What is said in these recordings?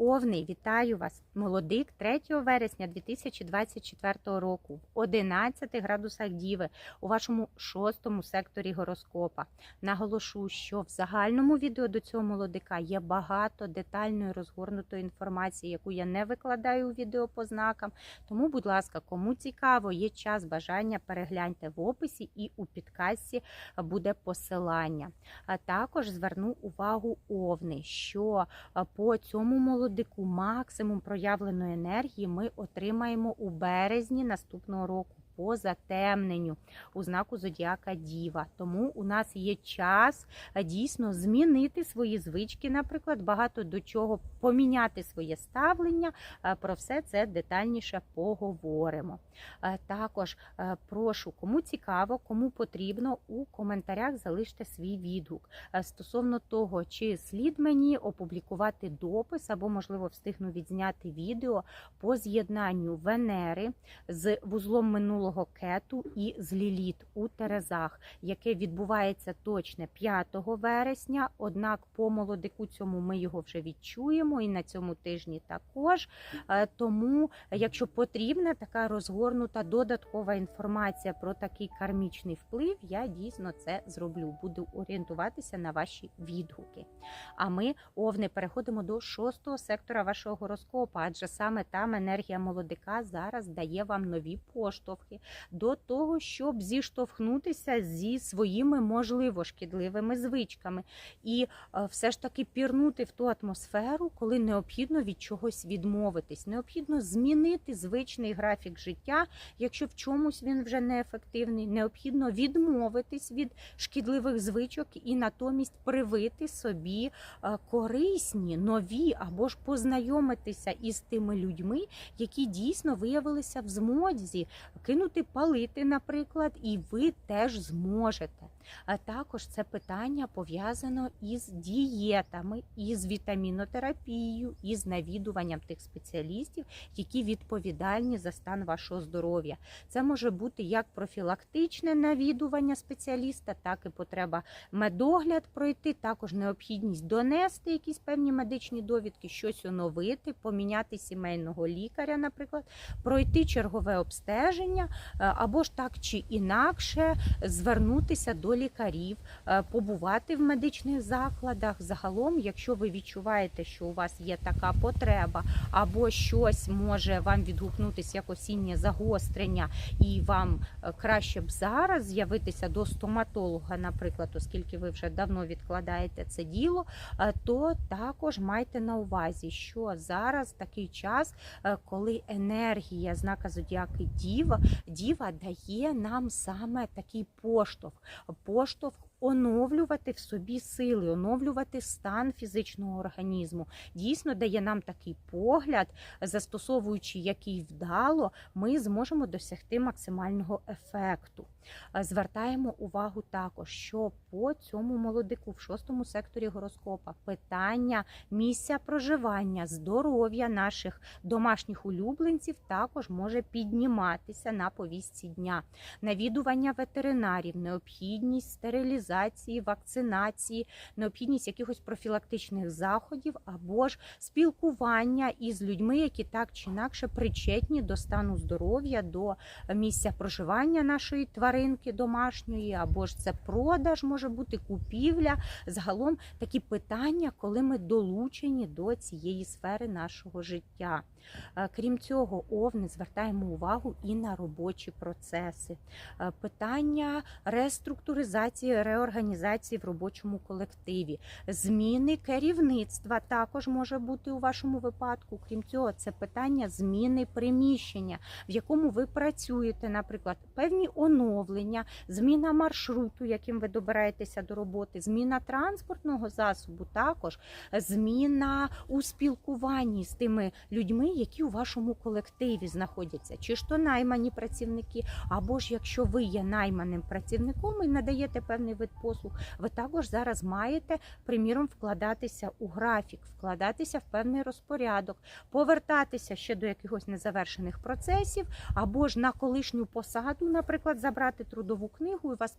Овний, вітаю вас! Молодик 3 вересня 2024 року в 11 градусах Діви у вашому шостому секторі гороскопа. Наголошу, що в загальному відео до цього молодика є багато детальної розгорнутої інформації, яку я не викладаю у відео по знакам. Тому, будь ласка, кому цікаво, є час, бажання, перегляньте в описі і у підкасті буде посилання. А також зверну увагу Овни, що по цьому молодику максимум проявленої енергії ми отримаємо у березні наступного року. По затемненню у знаку Зодіака Діва. Тому у нас є час дійсно змінити свої звички, наприклад, багато до чого поміняти своє ставлення. Про все це детальніше поговоримо. Також е, прошу, кому цікаво, кому потрібно, у коментарях залиште свій відгук е, стосовно того, чи слід мені опублікувати допис або, можливо, встигну відзняти відео по з'єднанню Венери з вузлом минулого кету і з Ліліт у Терезах, яке відбувається точне 5 вересня. Однак по молодику цьому ми його вже відчуємо і на цьому тижні також. Е, Тому, якщо потрібна така розгорнута додаткова інформація про такий кармічний вплив, я дійсно це зроблю. Буду орієнтуватися на ваші відгуки. А ми, овни, переходимо до шостого сектора вашого гороскопа, адже саме там енергія молодика зараз дає вам нові поштовхи до того, щоб зіштовхнутися зі своїми можливо шкідливими звичками, і е, все ж таки пірнути в ту атмосферу, коли необхідно від чогось відмовитись, необхідно змінити звичний графік життя, якщо в чомусь він вже неефективний, необхідно відмовитись від шкідливих звичок і натомість привити собі е, корисні, нові або ж познайомитися із тими людьми, які дійсно виявилися в змозі кинути палити, наприклад, і ви теж зможете. А також це питання пов'язано із дієтами, із вітамінотерапією, із навідуванням тих спеціалістів, які відповідальні за стан вашого здоров'я. Це може бути як профілактичне навідування спеціаліста, так і потреба медогляд пройти, також необхідність донести якісь певні медичні довідки, щось оновити, поміняти сімейного лікаря, наприклад, пройти чергове обстеження, або ж так чи інакше звернутися до лікарів, е, побувати в медичних закладах. Загалом, якщо ви відчуваєте, що у вас є така потреба, або щось може вам відгукнутися як осіннє загострення, і вам е, краще б зараз з'явитися до стоматолога, наприклад, оскільки ви вже давно відкладаєте це діло, е, то також майте на увазі, що зараз такий час, е, коли енергія знака зодіаки Діва, Діва дає нам саме такий поштовх, поштовх. Оновлювати в собі сили, оновлювати стан фізичного організму дійсно дає нам такий погляд, застосовуючи який вдало, ми зможемо досягти максимального ефекту. Е, Звертаємо увагу також, що по цьому молодику в шостому секторі гороскопа питання місця проживання, здоров'я наших домашніх улюбленців також може підніматися на повістці дня. Навідування ветеринарів, необхідність стерилізації, вакцинації, необхідність якихось профілактичних заходів або ж спілкування із людьми, які так чи інакше причетні до стану здоров'я, до місця проживання нашої тваринки домашньої, або ж це продаж може бути купівля. Загалом такі питання, коли ми долучені до цієї сфери нашого життя. Е, Крім цього, овни звертаємо увагу і на робочі процеси. Е, Питання реструктуризації, реорганізації в робочому колективі, зміни керівництва також може бути у вашому випадку. Крім цього, це питання зміни приміщення, в якому ви працюєте, наприклад, певні оновлення, зміна маршруту, яким ви добираєтеся до роботи, зміна транспортного засобу, також зміна у спілкуванні з тими людьми, які у вашому колективі знаходяться, чи ж то наймані працівники, або ж якщо ви є найманим працівником і надаєте певний вид послуг, ви також зараз маєте, приміром, вкладатися у графік, вкладатися в певний розпорядок, повертатися ще до якихось незавершених процесів, або ж на колишню посаду, наприклад, забрати трудову книгу і вас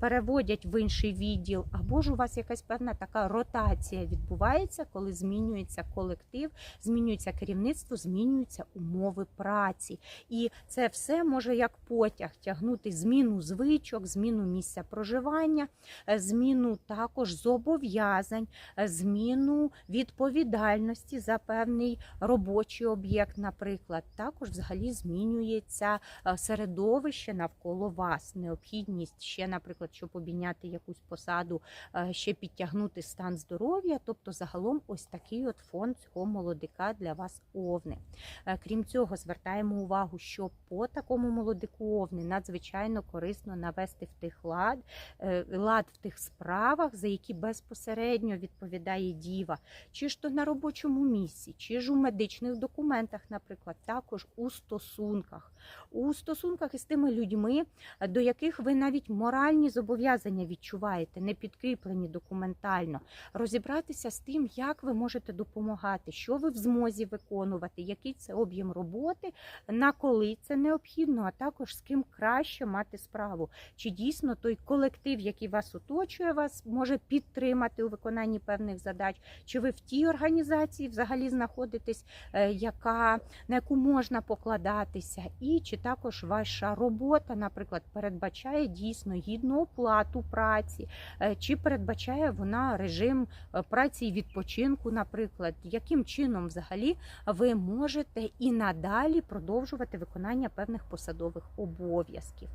переводять в інший відділ, або ж у вас якась певна така ротація відбувається, коли змінюється колектив, змінюється керівництво, змінюються умови праці. І це все може як потяг тягнути зміну звичок, зміну місця проживання, е, зміну також зобов'язань, е, зміну відповідальності за певний робочий об'єкт, наприклад. Також взагалі змінюється е, середовище навколо вас. Необхідність ще, наприклад, щоб обійняти якусь посаду, ще підтягнути стан здоров'я. Тобто, загалом, ось такий от фон цього молодика для вас овни. Е, Крім цього, звертаємо увагу, що по такому молодику овни надзвичайно корисно навести в тих лад, е, лад в тих справах, за які безпосередньо відповідає діва, чи ж то на робочому місці, чи ж у медичних документах, наприклад, також у стосунках. У стосунках із тими людьми, е, до яких ви навіть моральні зобов'язання відчуваєте, не підкріплені документально, розібратися з тим, як ви можете допомагати, що ви в змозі виконувати, який це об'єм роботи, на коли це необхідно, а також з ким краще мати справу. Чи дійсно той колектив, який вас оточує, вас може підтримати у виконанні певних задач, чи ви в тій організації взагалі знаходитесь, е, яка на яку можна покладатися, і чи також ваша робота, наприклад, передбачає дійсно гідну оплату праці, е, чи передбачає вона режим е, праці і відпочинку, наприклад, яким чином взагалі ви можете і надалі продовжувати виконання певних посадових обов'язків.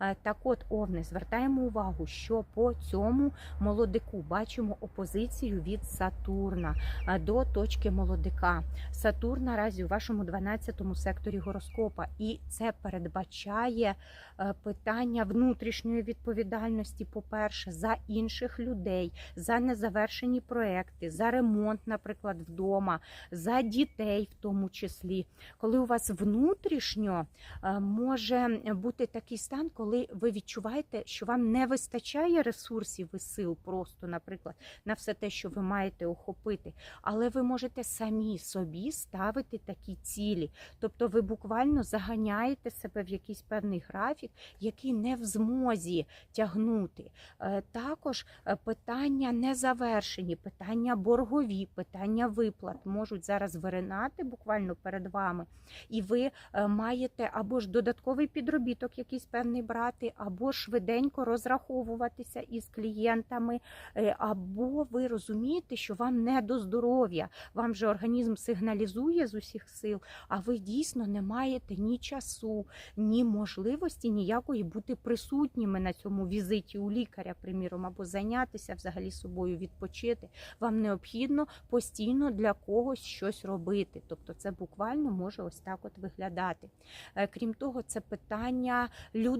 Е, Так от, Овни, звертаємо увагу, що по цьому молодику бачимо опозицію від Сатурна е, до точки молодика. Сатурн наразі у вашому 12-му секторі гороскопа, і це передбачає е, питання внутрішньої відповідальності, по-перше, за інших людей, за незавершені проекти, за ремонт, наприклад, вдома, за дітей, в тому числі. Коли у вас внутрішньо може бути такий стан, коли ви відчуваєте, що вам не вистачає ресурсів і сил, просто, наприклад, на все те, що ви маєте охопити, але ви можете самі собі ставити такі цілі. Тобто ви буквально заганяєте себе в якийсь певний графік, який не в змозі тягнути. Е, Також е, питання незавершені, питання боргові, питання виплат можуть зараз виринати буквально перед вами, і ви е, маєте або ж додатковий підробіток, якийсь певний брати, або швиденько розраховуватися із клієнтами, е, або ви розумієте, що вам не до здоров'я, вам же організм сигналізує з усіх сил, а ви дійсно не маєте ні часу, ні можливості ніякої бути присутніми на цьому візиті у лікаря, приміром, або зайнятися взагалі собою, відпочити. Вам необхідно постійно для когось щось робити. Тобто, це буквально може ось так от виглядати. Е, Крім того, це питання людей,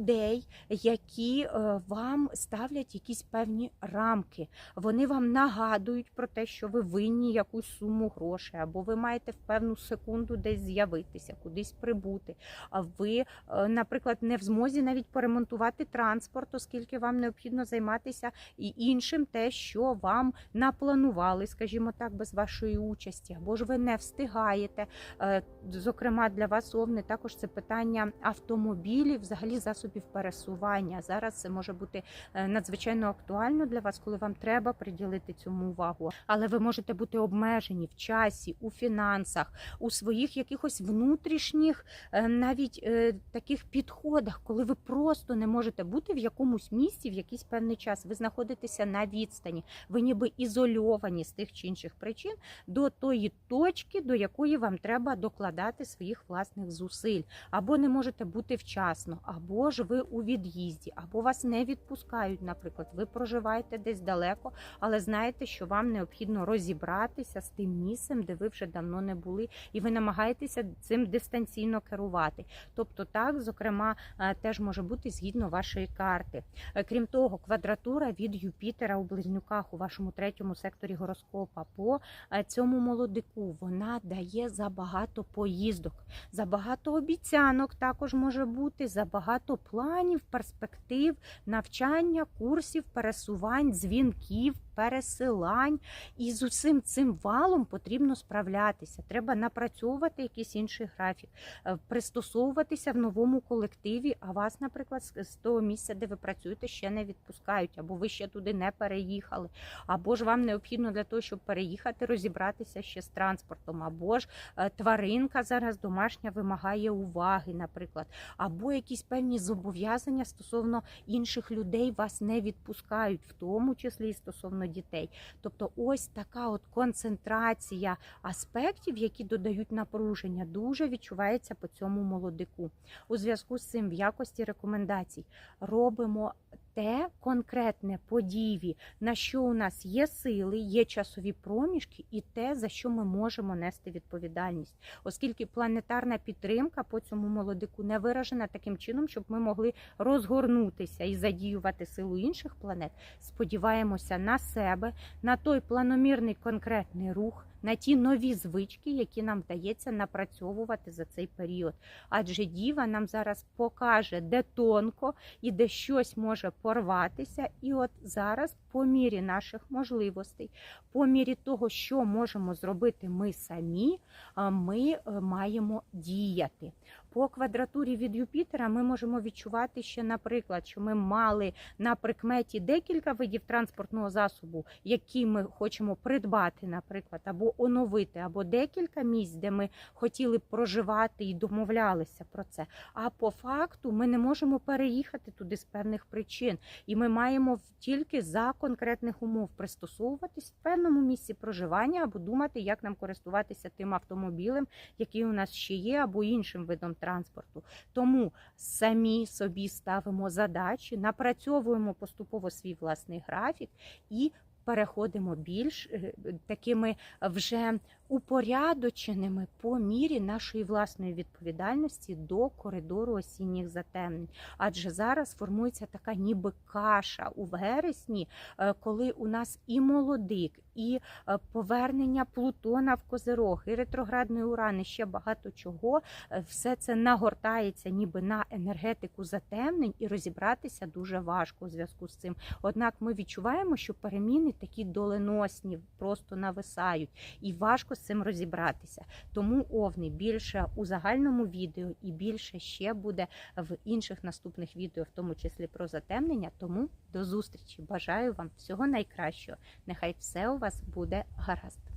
які е, вам ставлять якісь певні рамки. Вони вам нагадують про те, що ви винні якусь суму грошей, або ви маєте в певну секунду десь з'явитися, кудись прибути. А ви, е, наприклад, не в змозі навіть поремонтувати транспорт, оскільки вам необхідно займатися і іншим, те, що вам напланували, скажімо так, без вашої участі, або ж ви не встигаєте. Е, Зокрема, для вас овни також це питання автомобілів, взагалі засобів пересування. Зараз це може бути е, надзвичайно актуально для вас, коли вам треба приділити цьому увагу. Але ви можете бути обмежені в часі, у фінансах, у своїх якихось внутрішніх, е, навіть е, таких підходах, коли ви просто не можете бути в якомусь місці в якийсь певний час. Ви знаходитеся на відстані, ви ніби ізольовані з тих чи інших причин до тої точки, до якої вам треба докладати своїх власних зусиль, або не можете бути вчасно, або ж ви у від'їзді, або вас не відпускають. Наприклад, ви проживаєте десь далеко, але знаєте, що вам необхідно розібратися з тим місцем, де ви вже давно не були, і ви намагаєтеся цим дистанційно керувати. Тобто, так, зокрема, е, теж може бути згідно вашої карти. Е, Крім того, квадратура від Юпітера у близнюках у вашому третьому секторі гороскопа по е, цьому молодику вона дає забагато поїздок, забагато обіцянок також може бути, забагато планів, перспектив, навчання, курсів, пересувань, дзвінків, пересилань. І з усім цим валом потрібно справлятися. Треба напрацьовувати якийсь інший графік, е, пристосовуватися в новому колективі. А вас, наприклад, з того місця, де ви працюєте, ще не відпускають, або ви ще туди не переїхали, або ж вам необхідно для того, щоб переїхати, розібратися ще з транспортом, або ж е, тваринка зараз домашня вимагає уваги, наприклад, або якісь певні зобов'язання стосовно інших людей вас не відпускають, в тому числі і стосовно дітей. Тобто, ось така от концентрація аспектів, які додають напруження, дуже відчувається по цьому молодику. У зв'язку з цим в якості рекомендацій робимо те конкретне по діві, на що у нас є сили, є часові проміжки, і те, за що ми можемо нести відповідальність, оскільки планетарна підтримка по цьому молодику не виражена таким чином, щоб ми могли розгорнутися і задіювати силу інших планет. Сподіваємося на себе, на той планомірний конкретний рух. На ті нові звички, які нам вдається напрацьовувати за цей період. Адже діва нам зараз покаже, де тонко і де щось може порватися. І от зараз, по мірі наших можливостей, по мірі того, що можемо зробити ми самі, ми е, маємо діяти. По квадратурі від Юпітера ми можемо відчувати ще, наприклад, що ми мали на прикметі декілька видів транспортного засобу, які ми хочемо придбати, наприклад, або оновити, або декілька місць, де ми хотіли проживати і домовлялися про це. А по факту ми не можемо переїхати туди з певних причин, і ми маємо тільки за конкретних умов пристосовуватись в певному місці проживання або думати, як нам користуватися тим автомобілем, який у нас ще є, або іншим видом транспорту. Тому самі собі ставимо задачі, напрацьовуємо поступово свій власний графік і переходимо більш е, такими вже упорядоченими по мірі нашої власної відповідальності до коридору осінніх затемнень. Адже зараз формується така ніби каша у вересні, е, коли у нас і молодик, і е, повернення Плутона в Козирог, і ретроградний Уран, і ще багато чого. Все це нагортається ніби на енергетику затемнень, і розібратися дуже важко у зв'язку з цим. Однак ми відчуваємо, що переміни такі доленосні, просто нависають, і важко з цим розібратися. Тому овни більше у загальному відео і більше ще буде в інших наступних відео, в тому числі про затемнення. Тому до зустрічі! Бажаю вам всього найкращого. Нехай все у вас буде гаразд.